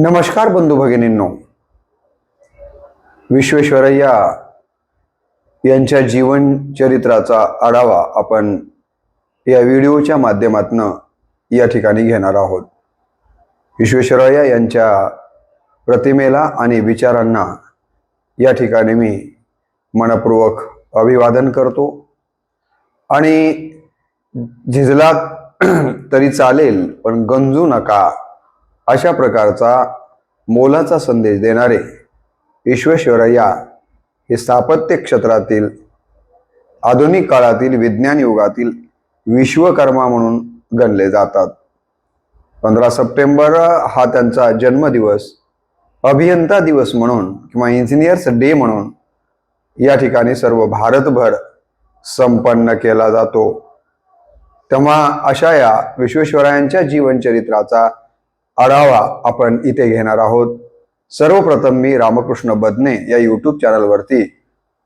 नमस्कार बंधू भगिनींनो. विश्वेश्वरय्या यांच्या जीवन चरित्राचा आढावा आपण या व्हिडिओच्या माध्यमातून या ठिकाणी घेणार आहोत. विश्वेश्वरय्या यांच्या प्रतिमेला आणि विचारांना या ठिकाणी मी मनपूर्वक अभिवादन करतो. आणि झिजला तरी चालेल पण गंजू नका. अशा प्रकारचा मोलाचा संदेश देणारे विश्वेश्वरय्या हे स्थापत्य क्षेत्रातील आधुनिक काळातील विज्ञान युगातील विश्वकर्मा म्हणून गणले जातात. पंधरा सप्टेंबर हा त्यांचा जन्मदिवस अभियंता दिवस म्हणून किंवा इंजिनियर्स डे म्हणून या ठिकाणी सर्व भारतभर संपन्न केला जातो. तेव्हा अशा या विश्वेश्वरायांच्या जीवनचरित्राचा आढावा आपण इथे घेणार आहोत. सर्वप्रथम मी रामकृष्ण बदने या यूट्यूब चॅनलवरती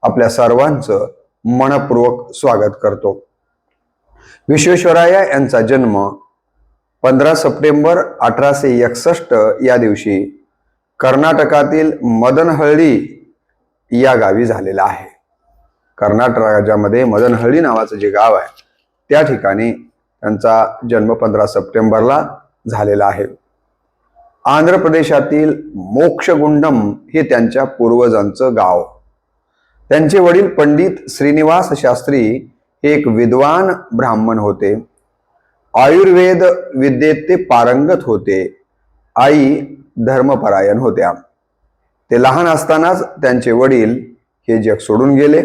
आपल्या सर्वांचं मनपूर्वक स्वागत करतो. विश्वेश्वराया यांचा जन्म पंधरा सप्टेंबर अठराशे एकसष्ट या दिवशी कर्नाटकातील मदनहळ्ळी या गावी झालेला आहे. कर्नाटक राज्यामध्ये मदनहळ्ळी नावाचं जे गाव आहे त्या ठिकाणी त्यांचा जन्म पंधरा सप्टेंबरला झालेला आहे. आंध्र प्रदेशातील मोक्षगुंडम हे त्यांच्या पूर्वजांचं गाव. त्यांचे वडील पंडित श्रीनिवास शास्त्री हे एक विद्वान ब्राह्मण होते. आयुर्वेद विद्येत ते पारंगत होते. आई धर्मपरायण होत्या. ते लहान असतानाच त्यांचे वडील हे जग सोडून गेले.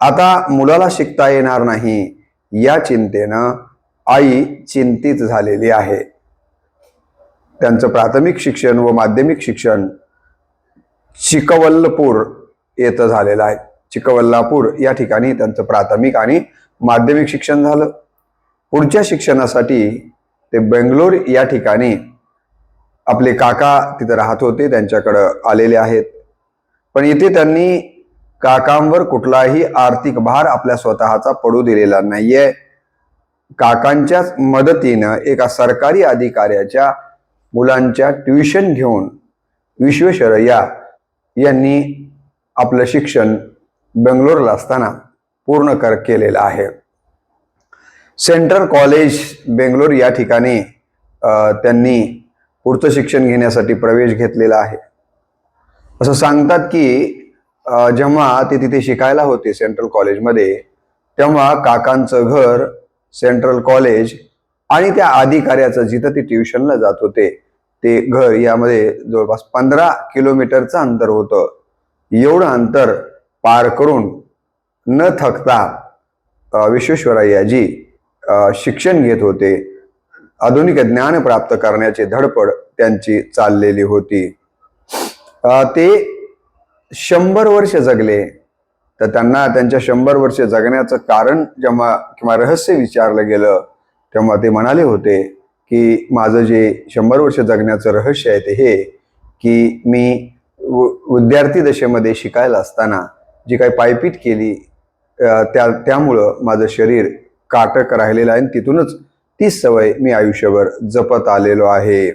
आता मुलाला शिकता येणार नाही या चिंतेनं आई चिंतित झालेली आहे. त्यांचं प्राथमिक शिक्षण व माध्यमिक शिक्षण चिकवल्लपूर येथं झालेलं आहे. चिकवल्लापूर या ठिकाणी त्यांचं प्राथमिक आणि माध्यमिक शिक्षण झालं. पुढच्या शिक्षणासाठी ते बेंगलोर या ठिकाणी आपले काका तिथं राहत होते त्यांच्याकडं आलेले आहेत. पण इथे त्यांनी काकांवर कुठलाही आर्थिक भार आपल्या स्वतःचा पडू दिलेला नाहीये. काकांच्याच मदतीनं एका सरकारी अधिकाऱ्याच्या मुलांच्या ट्युशन घेऊन विश्वेश्वरय्या यांनी आपलं शिक्षण बेंगलोरला असताना पूर्ण कर केलेलं आहे. सेंट्रल कॉलेज बेंगलोर या ठिकाणी त्यांनी पुढचं शिक्षण घेण्यासाठी प्रवेश घेतलेला आहे. असं सांगतात की जेव्हा ते तिथे शिकायला होते सेंट्रल कॉलेजमध्ये तेव्हा काकांचं घर सेंट्रल कॉलेज आणि त्या अधिकाऱ्याचं जिथं ते ट्युशनला जात होते ते घर यामध्ये जवळपास पंधरा किलोमीटरचं अंतर होतं. एवढं अंतर पार करून न थकता विश्वेश्वरय्याजी शिक्षण घेत होते. आधुनिक ज्ञान प्राप्त करण्याची धडपड त्यांची चाललेली होती. ते शंभर वर्ष जगले. तर त्यांना त्यांच्या शंभर वर्ष जगण्याचं कारण जेव्हा किंवा रहस्य विचारलं गेलं तेव्हा ते म्हणाले होते की माझं जे शंभर वर्ष जगण्याचं रहस्य आहे ते हे की मी विद्यार्थी दशेमध्ये शिकायला असताना जी काही पायपीट केली त्या त्यामुळं माझं शरीर काटक राहिलेलं आहे आणि तिथूनच ती सवय मी आयुष्यभर जपत आलेलो आहे.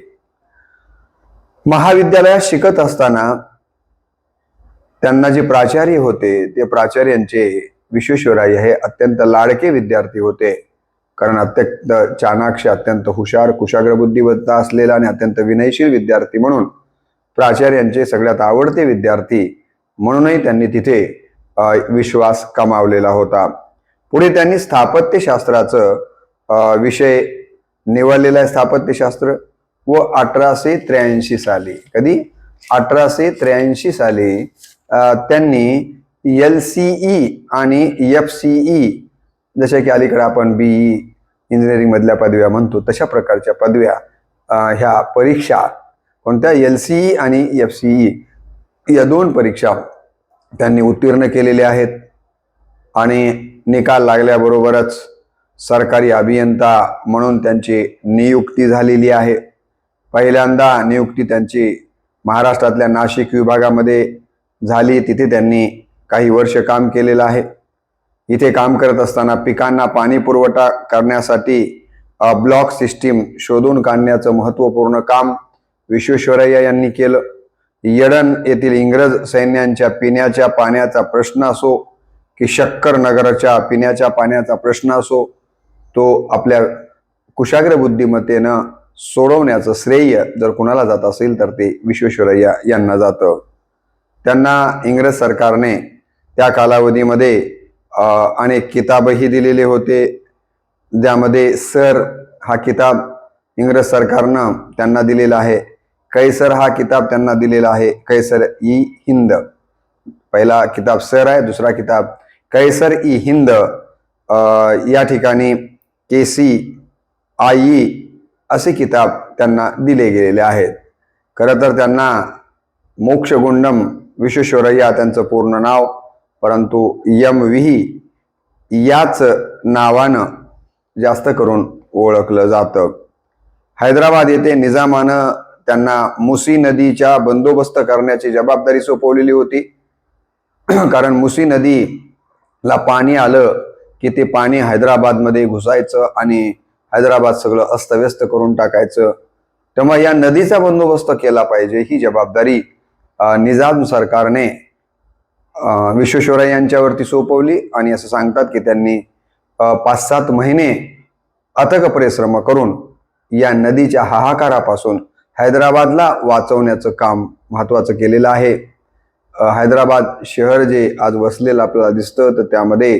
महाविद्यालयात शिकत असताना त्यांना जे प्राचार्य होते ते प्राचार्यांचे विश्वेश्वराय हे अत्यंत लाडके विद्यार्थी होते. कारण अत्यंत चाणाक्ष अत्यंत हुशार कुशाग्र बुद्धिमत्ता असलेला आणि अत्यंत विनयशील विद्यार्थी म्हणून प्राचार्यांचे सगळ्यात आवडते विद्यार्थी म्हणूनही त्यांनी तिथे विश्वास कमावलेला होता. पुढे त्यांनी स्थापत्यशास्त्राचं विषय निवडलेला आहे स्थापत्यशास्त्र. व अठराशे त्र्याऐंशी साली कधी? अठराशे त्र्याऐंशी साली त्यांनी एल सीई आणि एफ सीई जसे की अलीकडे आपण बीई इंजिनिअरिंगमधल्या पदव्या म्हणतो तशा प्रकारच्या पदव्या ह्या परीक्षा कोणत्या? एल सीई आणि एफ सीई या दोन परीक्षा त्यांनी उत्तीर्ण केलेल्या आहेत. आणि निकाल लागल्याबरोबरच सरकारी अभियंता म्हणून त्यांची नियुक्ती झालेली आहे. पहिल्यांदा नियुक्ती त्यांची महाराष्ट्रातल्या नाशिक विभागामध्ये झाली. तिथे त्यांनी काही वर्ष काम केलेलं आहे. इथे काम करत असताना पिकांना पाणी पुरवठा करण्यासाठी ब्लॉक सिस्टीम शोधून काढण्याचं महत्त्वपूर्ण काम विश्वेश्वरय्या यांनी केलं. येडन येथील इंग्रज सैन्यांच्या पिण्याच्या पाण्याचा प्रश्न असो की शक्कर नगरच्या पिण्याच्या पाण्याचा प्रश्न असो तो आपल्या कुशाग्र बुद्धिमत्तेनं सोडवण्याचं श्रेय जर कुणाला जात असेल तर ते विश्वेश्वरय्या यांना जातं. त्यांना इंग्रज सरकारने त्या कालावधीमध्ये अनेक किताबही दिलेले होते. ज्यामध्ये सर हा किताब इंग्रज सरकारनं त्यांना दिलेला आहे. कैसर हा किताब त्यांना दिलेला आहे. कैसर ई हिंद. पहिला किताब सर आहे दुसरा किताब कैसर ई हिंद. या ठिकाणी केसी आई असे किताब त्यांना दिले गेलेले आहेत. खरं तर त्यांना मोक्षगुंडम विश्वेश्वरय्या त्यांचं पूर्ण नाव परंतु यम विही याच नावानं जास्त करून ओळखलं जातं. हैदराबाद येथे निजामानं त्यांना मुसी नदीच्या बंदोबस्त करण्याची जबाबदारी सोपवलेली होती. कारण मुसी नदीला पाणी आलं की ते पाणी हैदराबादमध्ये घुसायचं आणि हैदराबाद सगळं अस्तव्यस्त करून टाकायचं. तेव्हा या नदीचा बंदोबस्त केला पाहिजे ही जबाबदारी निजाम सरकारने विश्वेश्वराय यांच्यावरती सोपवली आणि असं सांगतात की त्यांनी पाच सात महिने अथक परिश्रम करून या नदीच्या हाहाकारापासून हैदराबादला वाचवण्याचं काम महत्त्वाचं केलेलं आहे. हैदराबाद शहर जे आज वसलेलं आपल्याला दिसतं तर त्यामध्ये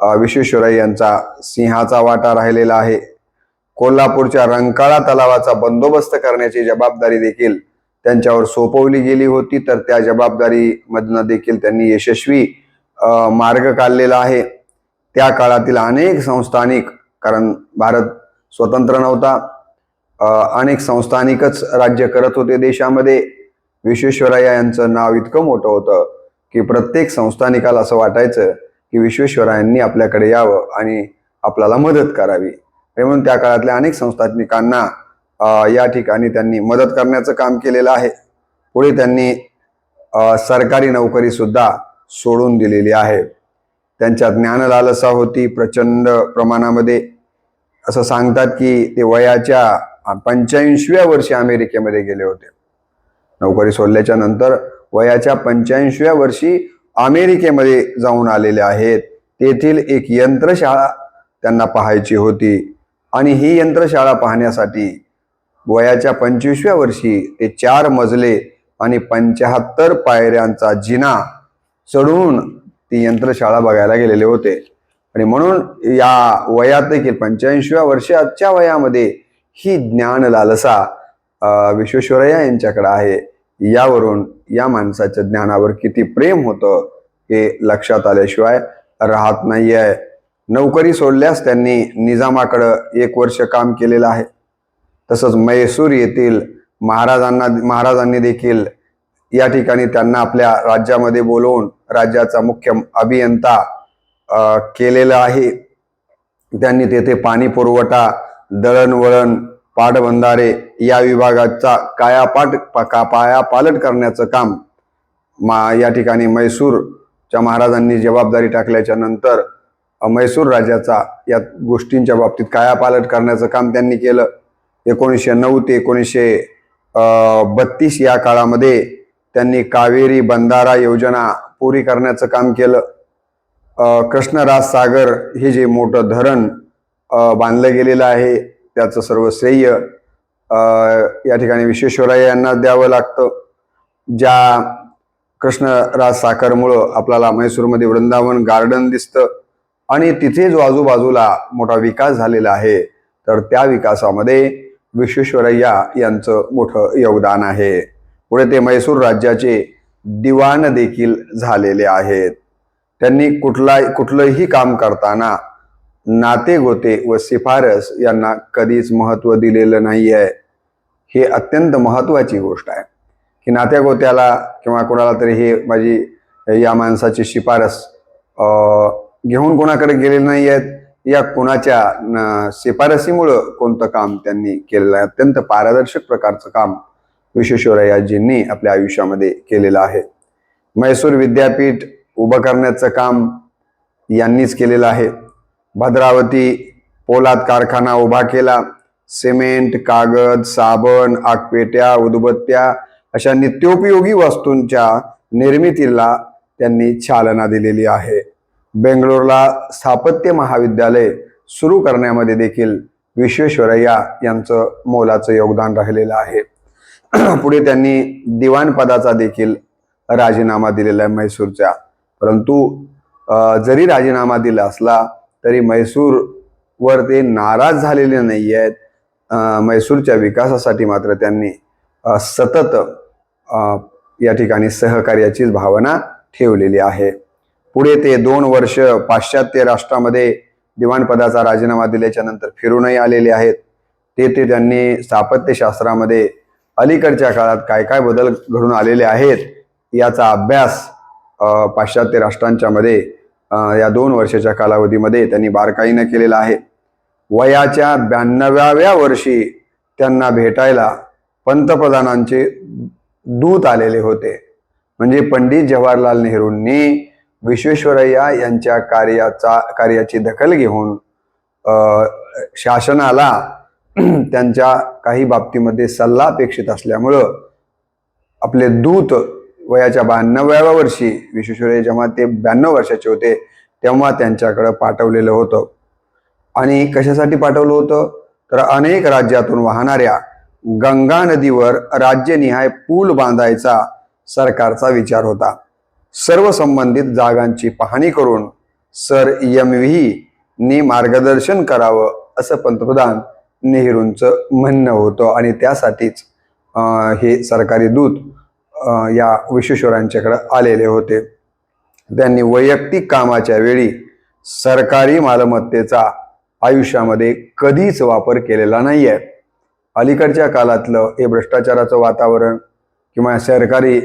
विश्वेश्वराय यांचा सिंहाचा वाटा राहिलेला आहे. कोल्हापूरच्या रंकाळा तलावाचा बंदोबस्त करण्याची जबाबदारी देखील त्यांच्यावर सोपवली गेली होती तर त्या जबाबदारीमधनं देखील त्यांनी यशस्वी मार्ग काढलेला आहे. त्या काळातील अनेक संस्थानिक कारण भारत स्वतंत्र नव्हता अनेक संस्थानिकच राज्य करत होते देशामध्ये. विश्वेश्वरय्या यांचं नाव इतकं मोठं होतं की प्रत्येक संस्थानिकाला असं वाटायचं की विश्वेश्वरायांनी आपल्याकडे यावं आणि आपल्याला मदत करावी. म्हणून त्या काळातल्या अनेक संस्थानिकांना या ठिकाणी त्यांनी मदत करण्याचं काम केलेलं आहे. पुढे त्यांनी सरकारी नोकरी सुद्धा सोडून दिलेली आहे. त्यांच्या ज्ञानलालसा होती प्रचंड प्रमाणामध्ये. असं सांगतात की ते वयाच्या पंच्याऐंशीव्या वर्षी अमेरिकेमध्ये गेले होते. नोकरी सोडल्याच्या नंतर वयाच्या पंच्याऐंशीव्या वर्षी अमेरिकेमध्ये जाऊन आलेले आहेत. तेथील एक यंत्रशाळा त्यांना पाहायची होती आणि ही यंत्रशाळा पाहण्यासाठी वयाच्या पंचवीसव्या वर्षी ते चार मजले आणि पंच्याहत्तर पायऱ्यांचा जिना चढून ती यंत्रशाळा बघायला गेलेले होते. आणि म्हणून या वयात देखील पंच्याऐंशीव्या वर्षाच्या वयामध्ये ही ज्ञान लालसा विश्वेश्वरय्या यांच्याकडे आहे. यावरून या माणसाच्या ज्ञानावर किती प्रेम होतं हे लक्षात आल्याशिवाय राहत नाही आहे नोकरी सोडल्यास त्यांनी निजामाकडं एक वर्ष काम केलेलं आहे. तसंच मैसूर येथील महाराजांना महाराजांनी देखील या ठिकाणी त्यांना आपल्या राज्यामध्ये बोलवून राज्याचा मुख्य अभियंता केलेला आहे. त्यांनी तेथे पाणी पुरवठा दळणवळण पाटबंधारे या विभागाचा कायापाट का पायापालट करण्याचं काम मा या ठिकाणी मैसूरच्या महाराजांनी जबाबदारी टाकल्याच्या नंतर मैसूर राज्याचा या गोष्टींच्या बाबतीत कायापालट करण्याचं काम त्यांनी केलं. एकोणीसशे नऊ ते एकोणीसशे बत्तीस या काळामध्ये त्यांनी कावेरी बंधारा योजना पुरी करण्याचं काम केलं. कृष्णराज सागर हे जे मोठं धरण बांधलं गेलेलं आहे त्याचं सर्व श्रेय या ठिकाणी विश्वेश्वरय्या यांना द्यावं लागतं. ज्या कृष्णराज साखरमुळं आपल्याला म्हैसूरमध्ये वृंदावन गार्डन दिसतं आणि तिथे जो आजूबाजूला मोठा विकास झालेला आहे तर त्या विकासामध्ये विश्वेश्वरय्या यांचं मोठं योगदान आहे. पुढे ते म्हैसूर राज्याचे दिवाण देखील झालेले आहेत. त्यांनी कुठला कुठलंही काम करताना नाते गोते व शिफारस यांना कधीच महत्त्व दिलेलं नाही आहे हे अत्यंत महत्वाची गोष्ट आहे. की नात्या गोत्याला किंवा कोणाला तरी हे माझी या माणसाची शिफारस घेऊन कोणाकडे गेलेले नाही आहेत या कुणाच्या न, शिफारसीमुळं कोणतं काम त्यांनी केलेलं आहे? अत्यंत पारदर्शक प्रकारचं काम विश्वेश्वरय्याजींनी आपल्या आयुष्यामध्ये केलेलं आहे. म्हैसूर विद्यापीठ उभं करण्याचं काम यांनीच केलेलं आहे. भद्रावती पोलाद कारखाना उभा केला. सिमेंट कागद साबण आगपेट्या उदबत्त्या अशा नित्योपयोगी वस्तूंच्या निर्मितीला त्यांनी चालना दिलेली आहे. बेंगलोरला स्थापत्य महाविद्यालय सुरू करण्यामध्ये देखील विश्वेश्वरय्या यांचं मोलाचं योगदान राहिलेलं आहे. पुढे त्यांनी दिवाण पदाचा देखील राजीनामा दिलेला आहे म्हैसूरच्या परंतु जरी राजीनामा दिला असला तरी म्हैसूरवर ते नाराज झालेले नाही आहेत म्हैसूरच्या विकासासाठी मात्र त्यांनी सतत या ठिकाणी सहकार्याचीच भावना ठेवलेली आहे. पुढे ते दोन वर्ष पाश्चात्य राष्ट्रामध्ये दिवाणपदाचा राजीनामा दिल्याच्या नंतर फिरूनही आलेले आहेत. ते ते त्यांनी स्थापत्यशास्त्रामध्ये अलीकडच्या काळात काय काय बदल घडून आलेले आहेत याचा अभ्यास पाश्चात्य राष्ट्रांच्या मध्ये या दोन वर्षाच्या कालावधीमध्ये त्यांनी बारकाईनं केलेला आहे. वयाच्या ब्याण्णव्याव्या वर्षी त्यांना भेटायला पंतप्रधानांचे दूत आलेले होते. म्हणजे पंडित जवाहरलाल नेहरूंनी विश्वेश्वरय्या यांच्या कार्याचा कार्याची दखल घेऊन शासनाला त्यांच्या काही बाबतीमध्ये सल्ला अपेक्षित असल्यामुळं आपले दूत वयाच्या ब्याण्णव्याव्या वर्षी विश्वेश्वरय्या जेव्हा ते ब्याण्णव वर्षाचे होते तेव्हा त्यांच्याकडं पाठवलेलं होतं. आणि कशासाठी पाठवलं होतं? तर अनेक राज्यातून वाहणाऱ्या गंगा नदीवर राज्यनिहाय पूल बांधायचा सरकारचा विचार होता. सर्व संबंधित जागांची पाहणी करून सर एम व्ही मार्गदर्शन करावं असं पंतप्रधान नेहरूंचं म्हणणं होतं. आणि त्यासाठीच हे सरकारी दूत या विश्वेश्वरांच्याकडे आलेले होते. त्यांनी वैयक्तिक कामाच्या वेळी सरकारी मालमत्तेचा आयुष्यामध्ये कधीच वापर केलेला नाही आहे अलीकडच्या काळातलं हे भ्रष्टाचाराचं वातावरण किंवा सरकारी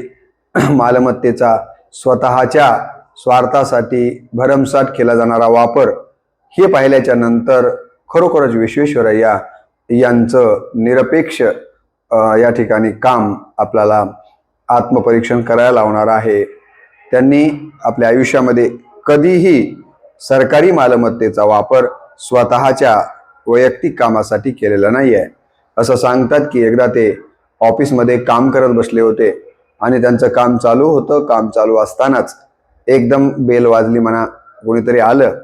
मालमत्तेचा स्वतःच्या स्वार्थासाठी भरमसाठ केला जाणारा वापर हे पाहिल्याच्या नंतर खरोखरच विश्वेश्वरय्या यांचं निरपेक्ष या ठिकाणी काम आपल्याला आत्मपरीक्षण करायला लावणार आहे. त्यांनी आपल्या आयुष्यामध्ये कधीही सरकारी मालमत्तेचा वापर स्वतःच्या वैयक्तिक कामासाठी केलेला नाही आहे असं सांगतात की एकदा ते ऑफिसमध्ये काम करत बसले होते आणि त्यांचं काम चालू होतं. काम चालू असतानाच एकदम बेल वाजली म्हणा कोणीतरी आलं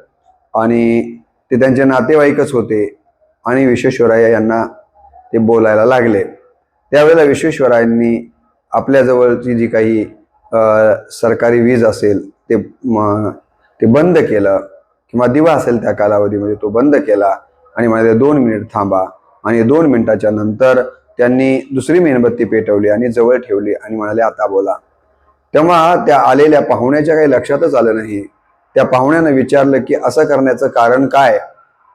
आणि ते त्यांचे नातेवाईकच होते आणि विश्वेश्वराय यांना ते बोलायला लागले. त्यावेळेला विश्वेश्वरायांनी आपल्याजवळची जी काही सरकारी वीज असेल ते ते बंद केलं किंवा दिवा असेल त्या कालावधीमध्ये तो बंद केला आणि म्हणाले दोन मिनिट थांबा. आणि दोन मिनिटाच्या नंतर त्यांनी दुसरी मेणबत्ती पेटवली आणि जवळ ठेवली आणि म्हणाले आता बोला. तेव्हा त्या आलेल्या पाहुण्याच्या काही लक्षातच आलं नाही. त्या पाहुण्यानं विचारलं की असं करण्याचं कारण काय?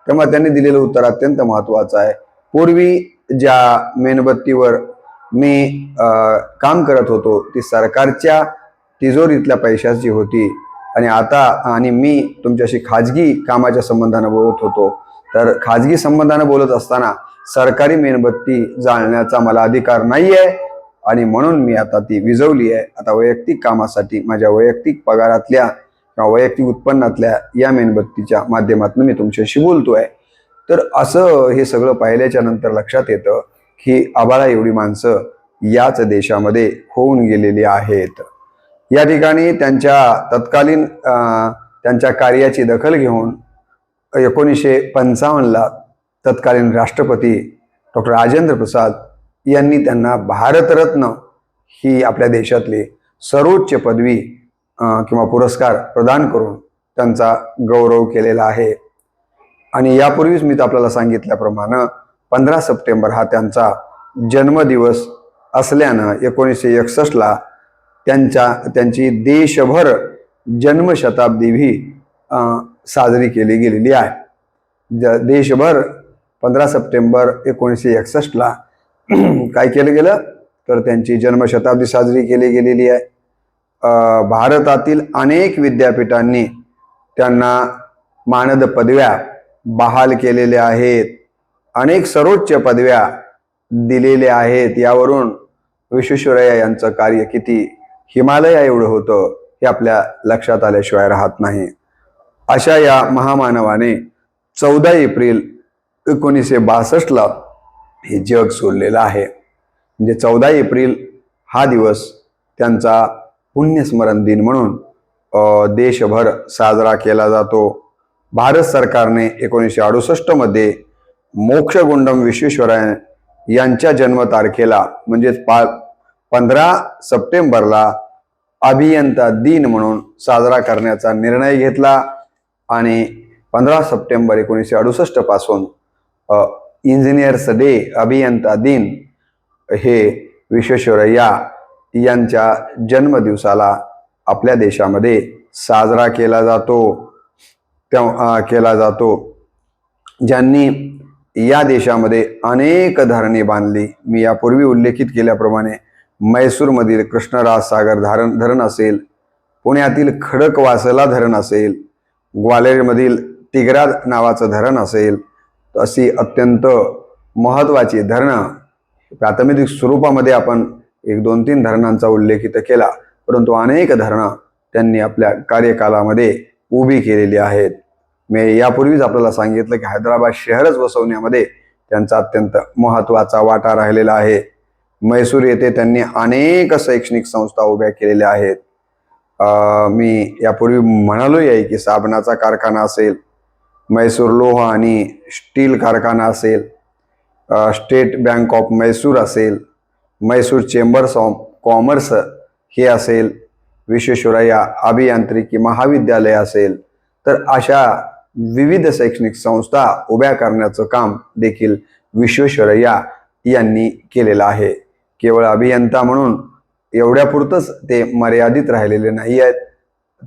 तेव्हा त्यांनी दिलेलं उत्तर अत्यंत महत्वाचं आहे. पूर्वी ज्या मेणबत्तीवर मी काम करत होतो ती सरकारच्या तिजोरीतल्या पैशाची होती. आणि आता आणि मी तुमच्याशी खाजगी कामाच्या संबंधानं बोलत होतो. तर खाजगी संबंधानं बोलत असताना सरकारी मेणबत्ती जाळण्याचा मला अधिकार नाही आहे आणि म्हणून मी आता ती विजवली आहे. आता वैयक्तिक कामासाठी माझ्या वैयक्तिक पगारातल्या किंवा वैयक्तिक उत्पन्नातल्या या मेणबत्तीच्या माध्यमातून मी तुमच्याशी बोलतोय. तर असं हे सगळं पाहिल्याच्या नंतर लक्षात येतं की आबाळा एवढी माणसं याच देशामध्ये होऊन गेलेली आहेत. या ठिकाणी त्यांच्या तत्कालीन त्यांच्या कार्याची दखल घेऊन एकोणीसशे पंचावन्नला तत्कालीन राष्ट्रपती डॉक्टर राजेंद्र प्रसाद यांनी त्यांना भारतरत्न ही आपल्या देशातली सर्वोच्च पदवी किंवा पुरस्कार प्रदान करून त्यांचा गौरव केलेला आहे. आणि यापूर्वीच मी आपल्याला सांगितल्याप्रमाणे पंधरा सप्टेंबर हा त्यांचा जन्मदिवस असल्यानं एकोणीसशे एकसष्टला त्यांच्या त्यांची देशभर जन्मशताब्दी ही साजरी केली गेलेली आहे. ज देशभर पंधरा सप्टेंबर एकोणीसशे एकसष्टला काय केलं गेलं? तर त्यांची जन्मशताब्दी साजरी केली गेलेली आहे. भारतातील अनेक विद्यापीठांनी त्यांना मानद पदव्या बहाल केलेल्या आहेत. अनेक सर्वोच्च पदव्या दिलेल्या आहेत. यावरून विश्वेश्वरय्या यांचं कार्य किती? हिमालया एवढं होतं हे आपल्या लक्षात आल्याशिवाय राहत नाही. अशा या महामानवाने चौदा एप्रिल एकोणीसशे बासष्टला हे जग सोडलेलं आहे. म्हणजे चौदा एप्रिल हा दिवस त्यांचा पुण्यस्मरण दिन म्हणून देशभर साजरा केला जातो. भारत सरकारने एकोणीसशे अडुसष्टमध्ये मोक्षगुंडम विश्वेश्वराय यांच्या जन्मतारखेला म्हणजेच पा पंधरा सप्टेंबरला अभियंता दिन म्हणून साजरा करण्याचा निर्णय घेतला आणि पंधरा सप्टेंबर एकोणीसशे अडुसष्टपासून इंजिनियर्स डे अभियंता दिन हे विश्वेश्वरय्या यांच्या जन्मदिवसाला आपल्या देशामध्ये साजरा केला जातो. त्या केला जातो. ज्यांनी या देशामध्ये अनेक धरणे बांधली. मी यापूर्वी उल्लेखित केल्याप्रमाणे मैसूरमधील कृष्णराज सागर धरण धरण असेल पुण्यातील खडकवासला धरण असेल ग्वालेरमधील तिगरा नावाचं धरण असेल अशी अत्यंत महत्त्वाची धरणं प्राथमिक स्वरूपामध्ये आपण एक दोन तीन धरणांचा उल्लेख इथं केला परंतु अनेक धरणं त्यांनी आपल्या कार्यकालामध्ये उभी केलेली आहेत. मी यापूर्वीच आपल्याला सांगितलं की हैदराबाद शहरच वसवण्यामध्ये त्यांचा अत्यंत महत्त्वाचा वाटा राहिलेला आहे. मैसूर येथे त्यांनी अनेक शैक्षणिक संस्था उभ्या केलेल्या आहेत. मी यापूर्वी म्हणालोही आहे की साबणाचा कारखाना असेल मैसूर लोह आणि स्टील कारखाना असेल स्टेट बँक ऑफ मैसूर असेल मैसूर चेंबर्स ऑफ कॉमर्स हे असेल विश्वेश्वरय्या अभियांत्रिकी महाविद्यालय असेल तर अशा विविध शैक्षणिक संस्था उभ्या करण्याचं काम देखील विश्वेश्वरय्या यांनी केलेलं आहे. केवळ अभियंता म्हणून एवढ्यापुरतंच ते मर्यादित राहिलेले नाही आहेत.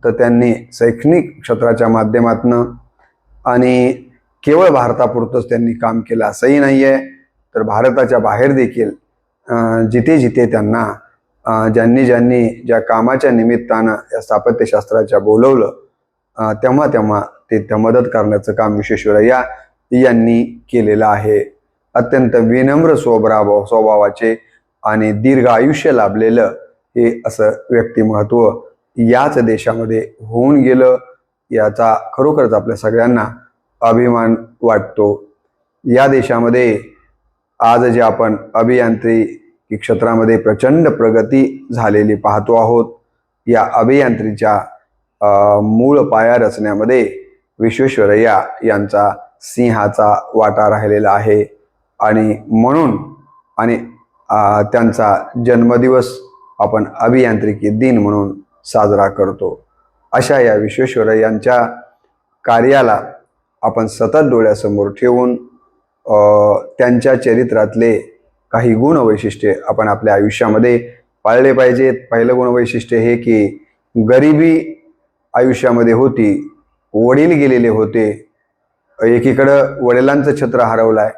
तर त्यांनी शैक्षणिक क्षेत्राच्या माध्यमातून आणि केवळ भारतापुरतंच त्यांनी काम केलं असंही नाही आहे तर भारताच्या बाहेर देखील जिथे जिथे त्यांना ज्यांनी ज्यांनी ज्या कामाच्या निमित्तानं या स्थापत्यशास्त्राच्या बोलवलं तेव्हा तेव्हा ते त्या मदत करण्याचं काम विश्वेश्वरय्या यांनी केलेलं आहे. अत्यंत विनम्र स्वभाव स्वभावाचे आणि दीर्घ आयुष्य लाभलेलं हे असं व्यक्तिमत्व याच देशामध्ये होऊन गेलं. याचा खरोखरच आपल्या सगळ्यांना अभिमान वाटतो. या देशामध्ये आज जे आपण अभियांत्रिकी क्षेत्रामध्ये प्रचंड प्रगती झालेली पाहतो आहोत या अभियांत्रीच्या मूळ पाया रचण्यामध्ये विश्वेश्वरय्या यांचा सिंहाचा वाटा राहिलेला आहे. आणि म्हणून आणि त्यांचा जन्मदिवस आपण अभियांत्रिकी दिन म्हणून साजरा करतो. अशा या विश्वेश्वरय्यांच्या कार्याला आपण सतत डोळ्यासमोर ठेवून त्यांच्या चरित्रातले काही गुणवैशिष्ट्ये आपण आपल्या आयुष्यामध्ये पाळले पाहिजेत. पहिलं गुणवैशिष्ट्य हे की गरिबी आयुष्यामध्ये होती वडील गेलेले होते. एकीकडं वडिलांचं छत्र हरवलं आहे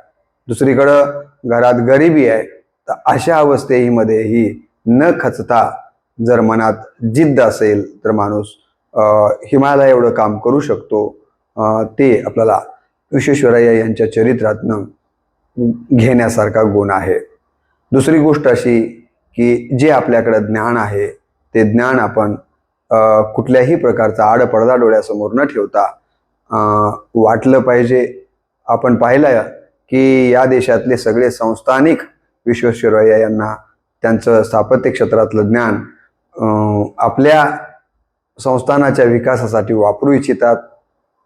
दुसरीकडं घरात गरिबी आहे. तर अशा अवस्थेमध्ये ही न खचता जर मनात जिद्द असेल तर माणूस हिमालय एवढं काम करू शकतो. ते आपल्याला विश्वेश्वरय्या यांच्या चरित्रातनं घेण्यासारखा गुण आहे. दुसरी गोष्ट अशी की जे आपल्याकडं ज्ञान आहे ते ज्ञान आपण कुठल्याही प्रकारचा आडपडदा डोळ्यासमोर न ठेवता वाटलं पाहिजे. आपण पाहिलं की या देशातले सगळे संस्थानिक विश्वेश्वरय्या यांना त्यांचं स्थापत्य क्षेत्रातलं ज्ञान आपल्या संस्थानाच्या विकासासाठी वापरू इच्छितात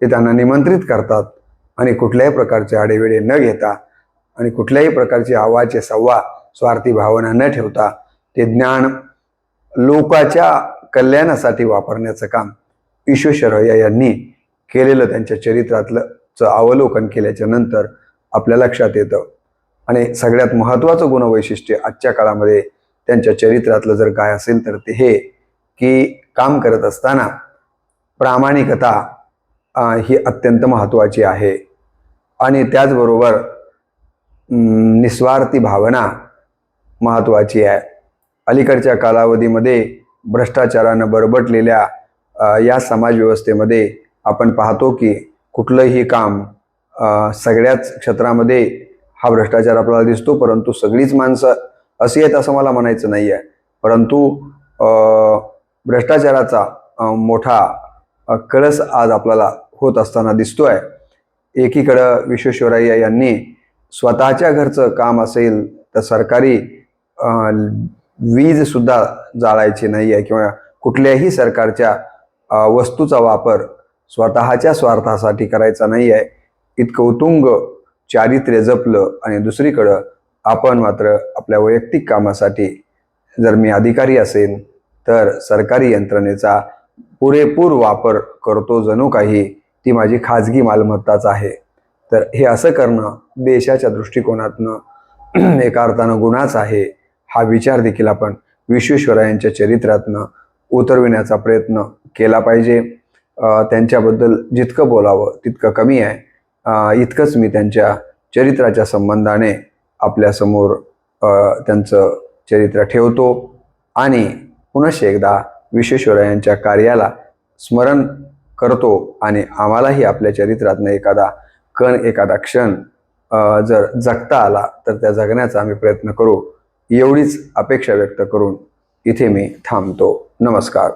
ते त्यांना निमंत्रित करतात आणि कुठल्याही प्रकारचे आडेवेडे न घेता आणि कुठल्याही प्रकारची आवाचे सव्वा स्वार्थी भावना न ठेवता ते ज्ञान लोकाच्या कल्याणासाठी वापरण्याचं काम विश्वेश्वरय्या यांनी केलेलं त्यांच्या चरित्रातलंचं अवलोकन केल्याच्यानंतर आपल्या लक्षात येतं. आणि सगळ्यात महत्त्वाचं गुणवैशिष्ट्य आजच्या काळामध्ये त्यांच्या चरित्रातलं जर काय असेल तर ते हे की काम करत असताना प्रामाणिकता ही अत्यंत महत्त्वाची आहे. आणि त्याचबरोबर निस्वार्थी भावना महत्त्वाची आहे. अलीकडच्या कालावधीमध्ये भ्रष्टाचारानं बरबटलेल्या या समाजव्यवस्थेमध्ये आपण पाहतो की कुठलंही काम सगळ्याच क्षेत्रामध्ये हा भ्रष्टाचार आपल्याला दिसतो परंतु सगळीच माणसं अशी आहेत असं मला म्हणायचं नाही आहे परंतु भ्रष्टाचाराचा मोठा कळस आज आपल्याला होत असताना दिसतोय. एकीकडं विश्वेश्वरय्या यांनी स्वतःच्या घरचं काम असेल तर सरकारी वीजसुद्धा वीज सुद्धा जाळायची नाही आहे किंवा कुठल्याही सरकारच्या वस्तूचा वापर स्वतःच्या स्वार्थासाठी करायचा नाही आहे इतकं उतुंग चारित्र्य जपलं आणि दुसरीकडं आपण मात्र आपल्या वैयक्तिक कामासाठी जर मी अधिकारी असेन तर सरकारी यंत्रणेचा पुरेपूर वापर करतो जणू काही ती माझी खाजगी मालमत्ताच आहे. तर हे असं करणं देशाच्या दृष्टिकोनातनं एका अर्थानं गुन्हाच आहे हा विचार देखील आपण विश्वेश्वरायांच्या चरित्रातनं उतरविण्याचा प्रयत्न केला पाहिजे. त्यांच्याबद्दल जितकं बोलावं तितकं कमी आहे. इतकंच मी त्यांच्या चरित्राच्या संबंधाने आपल्यासमोर त्यांचं चरित्र ठेवतो. आणि पुनश एकदा विश्वेश्वरायांच्या कार्याला स्मरण करतो आणि आम्हालाही आपल्या चरित्रातनं एखादा कण एखादा क्षण जर जगता आला तर त्या जगण्याचा आम्ही प्रयत्न करू. एवढीच अपेक्षा व्यक्त करून इथे मी थांबतो. नमस्कार.